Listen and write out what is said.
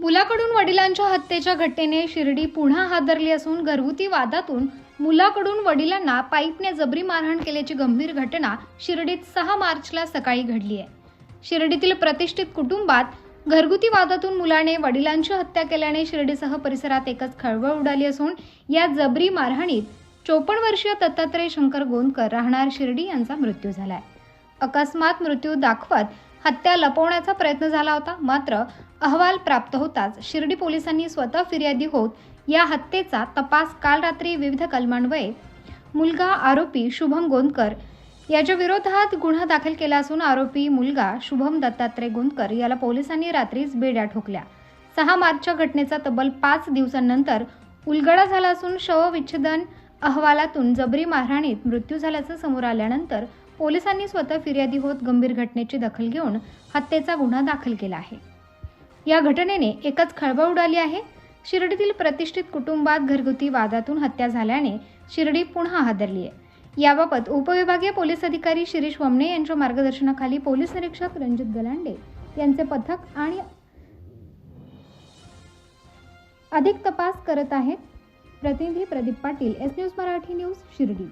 मुलाकडून वडिलांच्या हत्येच्या घटनेने शिर्डी पुन्हा हादरली असून घरगुती वादातून मुलाकडून वडिलांना पाईपने जबरी मारहाण केल्याची गंभीर घटना शिर्डीत सहा मार्चला सकाळी घडली आहे. शिर्डीतील प्रतिष्ठित कुटुंबात घरगुती वादातून मुलाने वडिलांची हत्या केल्याने शिर्डीसह परिसरात एकच खळबळ उडाली असून या जबरी मारहाणीत चोपन्न वर्षीय दत्तात्रय शंकर गोंदकर राहणार शिर्डी यांचा मृत्यू झालाय. अकस्मात मृत्यू दाखवत हत्या लपवण्याचा प्रयत्न झाला होता मात्र अहवाल प्राप्त होताच शिर्डी पोलिसांनी स्वतः फिर्यादी होत या हत्येचा तपास काल रात्री विविध कलमान्वये मुलगा आरोपी शुभम गोंदकर याच्या विरोधात गुन्हा दाखल केला असून आरोपी मुलगा शुभम दत्तात्रय गोंदकर याला पोलिसांनी रात्रीच बेड्या ठोकल्या. सहा मार्चच्या घटनेचा तब्बल पाच दिवसांनंतर उलगडा झाला असून शवविच्छेदन अहवालातून जबरी मारहाणीत मृत्यू झाल्याचं समोर आल्यानंतर पोलिसांनी स्वतः फिर्यादी होत गंभीर घटनेची दखल घेऊन हत्येचा गुन्हा दाखल केला आहे. या घटनेने एकच खळबळ उडाली आहे. शिर्डीतील प्रतिष्ठित कुटुंबात घरगुती वादातून हत्या झाल्याने शिर्डी पुन्हा हादरली आहे. याबाबत उपविभागीय पोलीस अधिकारी शिरीष वमने यांच्या मार्गदर्शनाखाली पोलीस निरीक्षक रणजित गलांडे यांचे पथक आणि अधिक तपास करत आहेत प्रतिनिधी Pradeep Patil S news Marathi news Shirdi.